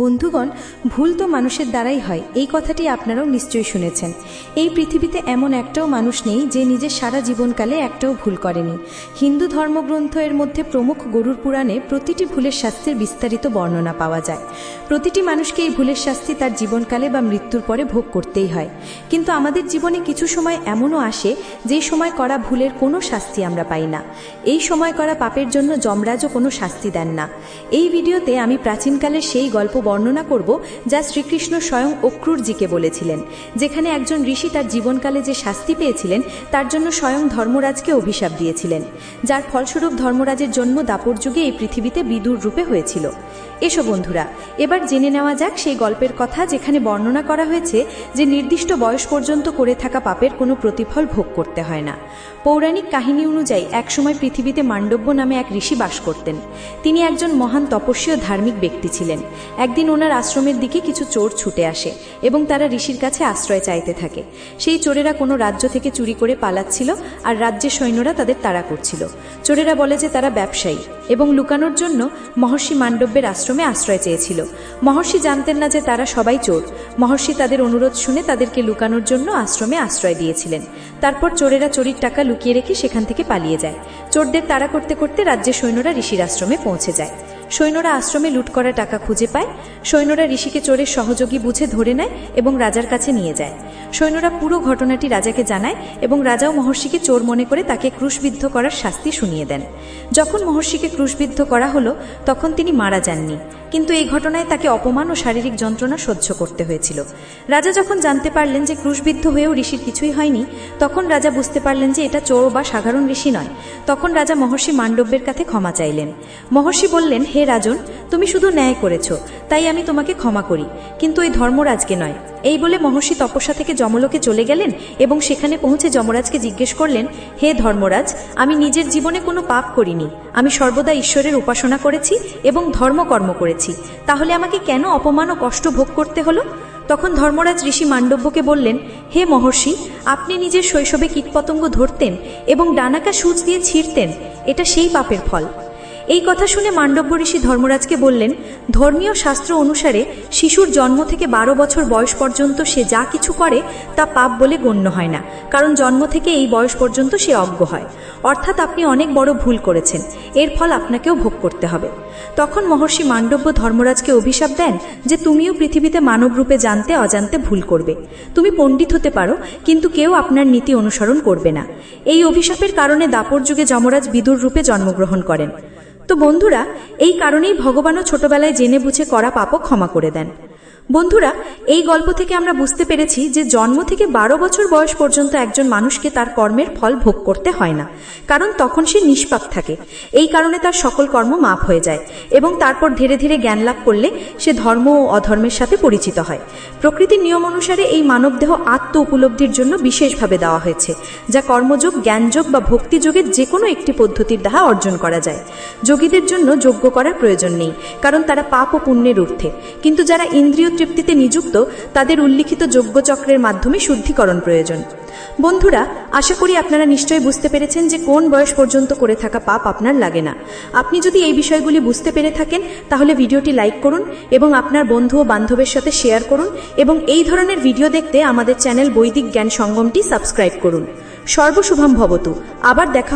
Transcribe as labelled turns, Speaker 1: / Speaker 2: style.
Speaker 1: বন্ধুগণ, ভুল তো মানুষের দ্বারাই হয়, এই কথাটি আপনারাও নিশ্চয়ই শুনেছেন। এই পৃথিবীতে এমন একটাও মানুষ নেই যে নিজের সারা জীবনকালে একটাও ভুল করেনি। হিন্দু ধর্মগ্রন্থ এর মধ্যে প্রমুখ গরুর পুরাণে প্রতিটি ভুলের শাস্তির বিস্তারিত বর্ণনা পাওয়া যায়। প্রতিটি মানুষকে এই ভুলের শাস্তি তার জীবনকালে বা মৃত্যুর পরে ভোগ করতেই হয়। কিন্তু আমাদের জীবনে কিছু সময় এমনও আসে যেই সময় করা ভুলের কোনো শাস্তি আমরা পাই না। এই সময় করা পাপের জন্য যমরাজও কোনো শাস্তি দেন না। এই ভিডিওতে আমি প্রাচীনকালের সেই গল্প বর্ণনা করব যা শ্রীকৃষ্ণ স্বয়ং অক্রুরজিকে বলেছিলেন, যেখানে একজন ঋষি তার জীবনকালে যে শাস্তি পেয়েছিলেন, তার জন্য স্বয়ং ধর্মরাজকে অভিশাপ দিয়েছিলেন, যার ফলস্বরূপ ধর্মরাজের জন্ম দাপর যুগে এই পৃথিবীতে বিদুর রূপে হয়েছিল। এসো বন্ধুরা, এবার জেনে নেওয়া যাক সেই গল্পের কথা যেখানে বর্ণনা করা হয়েছে যে নির্দিষ্ট বয়স পর্যন্ত করে থাকা পাপের কোনো প্রতিফল ভোগ করতে হয় না। পৌরাণিক কাহিনী অনুযায়ী একসময় পৃথিবীতে মান্ডব্য নামে এক ঋষি বাস করতেন। তিনি একজন মহান তপস্বী ও ধার্মিক ব্যক্তি ছিলেন। একদিন ওনার আশ্রমের দিকে কিছু চোর ছুটে আসে এবং তারা ঋষির কাছে আশ্রয় চাইতে থাকে। সেই চোরেরা কোনো রাজ্য থেকে চুরি করে পালাচ্ছিল আর রাজ্যের সৈন্যরা তাদের তাড়া করছিল। চোরেরা বলে যে তারা ব্যবসায়ী এবং লুকানোর জন্য মহর্ষি মান্ডব্যের আশ্রমে আশ্রয় চেয়েছিল। মহর্ষি জানতেন না যে তারা সবাই চোর। মহর্ষি তাদের অনুরোধ শুনে তাদেরকে লুকানোর জন্য আশ্রমে আশ্রয় দিয়েছিলেন। তারপর চোরেরা চোরির টাকা লুকিয়ে রেখে সেখান থেকে পালিয়ে যায়। চোরদের তাড়া করতে করতে রাজ্যের সৈন্যরা ঋষির আশ্রমে পৌঁছে যায়। সৈন্যরা আশ্রমে লুট করা টাকা খুঁজে পায়। সৈন্যরা ঋষিকে চোরের সহযোগী বুঝে ধরে নেয় এবং রাজার কাছে নিয়ে যায়। সৈন্যরা পুরো ঘটনাটি রাজাকে জানায় এবং রাজাও মহর্ষিকে চোর মনে করে তাকে ক্রুশবিদ্ধ করার শাস্তি শুনিয়ে দেন। যখন মহর্ষিকে ক্রুশবিদ্ধ করা হলো, তখন তিনি মারা যাননি। কিন্তু এই ঘটনায় তাকে অপমান ও শারীরিক যন্ত্রণা সহ্য করতে হয়েছিল। রাজা যখন জানতে পারলেন যে ক্রুশবিদ্ধ হয়েও ঋষির কিছুই হয়নি, তখন রাজা বুঝতে পারলেন যে এটা চোর বা সাধারণ ঋষি নয়। তখন রাজা মহর্ষি মান্ডব্যের কাছে ক্ষমা চাইলেন। মহর্ষি বললেন হে রাজন, তুমি শুধু ন্যায় করেছ, তাই আমি তোমাকে ক্ষমা করি। কিন্তু এই ধর্মরাজকে নয়, এই বলে মহর্ষি তপস্যা থেকে যমলোকে চলে গেলেন এবং সেখানে পৌঁছে যমরাজকে জিজ্ঞেস করলেন, হে ধর্মরাজ, আমি নিজের জীবনে কোনো পাপ করিনি। আমি সর্বদা ঈশ্বরের উপাসনা করেছি এবং ধর্মকর্ম করেছি। তাহলে আমাকে কেন অপমান ও কষ্ট ভোগ করতে হলো? তখন ধর্মরাজ ঋষি মান্ডব্যকে বললেন, হে মহর্ষি, আপনি নিজের শৈশবে কীটপতঙ্গ ধরতেন এবং ডানাকা সূচ দিয়ে ছিঁড়তেন। এটা সেই পাপের ফল। এই কথা শুনে মাণ্ডব্য ঋষি ধর্মরাজকে বললেন, ধর্মীয় শাস্ত্র অনুসারে শিশুর জন্ম থেকে বারো বছর বয়স পর্যন্ত সে যা কিছু করে তা পাপ বলে গণ্য হয় না, কারণ জন্ম থেকে এই বয়স পর্যন্ত সে অজ্ঞ হয়। অর্থাৎ আপনি অনেক বড় ভুল করেছেন, এর ফল আপনাকেও ভোগ করতে হবে। তখন মহর্ষি মাণ্ডব্য ধর্মরাজকে অভিশাপ দেন যে তুমিও পৃথিবীতে মানবরূপে জানতে অজান্তে ভুল করবে। তুমি পণ্ডিত হতে পারো, কিন্তু কেউ আপনার নীতি অনুসরণ করবে না। এই অভিশাপের কারণে দাপর যুগে যমরাজ বিদুর রূপে জন্মগ্রহণ করেন। তো বন্ধুরা এই কারণেই ভগবানও ছোটবেলায় জেনে বুঝে করা পাপও ক্ষমা করে দেন। বন্ধুরা, এই গল্প থেকে আমরা বুঝতে পেরেছি যে জন্ম থেকে বারো বছর বয়স পর্যন্ত একজন মানুষকে তার কর্মের ফল ভোগ করতে হয় না, কারণ তখন সে নিষ্পাপ থাকে। এই কারণে তার সকল কর্ম মাপ হয়ে যায় এবং তারপর ধীরে ধীরে জ্ঞান লাভ করলে সে ধর্ম ও অধর্মের সাথে পরিচিত হয়। প্রকৃতির নিয়ম অনুসারে এই মানবদেহ আত্ম উপলব্ধির জন্য বিশেষভাবে দেওয়া হয়েছে, যা কর্মযোগ, জ্ঞানযোগ বা ভক্তিযোগের যে কোনো একটি পদ্ধতির দ্বারা অর্জন করা যায়। যোগীদের জন্য যোগ্য করার প্রয়োজন নেই, কারণ তারা পাপ ও পুণ্যের ঊর্ধ্বে। কিন্তু যারা ইন্দ্রিয় তৃপ্তিতে নিযুক্ত তাদের উল্লিখিত যজ্ঞচক্রের মাধ্যমে শুদ্ধিকরণ প্রয়োজন। বন্ধুরা, আশা করি আপনারা নিশ্চয়ই বুঝতে পেরেছেন যে কোন বয়স পর্যন্ত করে থাকা পাপ আপনার লাগে না। আপনি যদি এই বিষয়গুলি বুঝতে পেরে থাকেন, তাহলে ভিডিওটি লাইক করুন এবং আপনার বন্ধু ও বান্ধবের সাথে শেয়ার করুন এবং এই ধরনের ভিডিও দেখতে আমাদের চ্যানেল বৈদিক জ্ঞান সঙ্গমটি সাবস্ক্রাইব করুন। সর্বশুভম ভবতু। আবার দেখা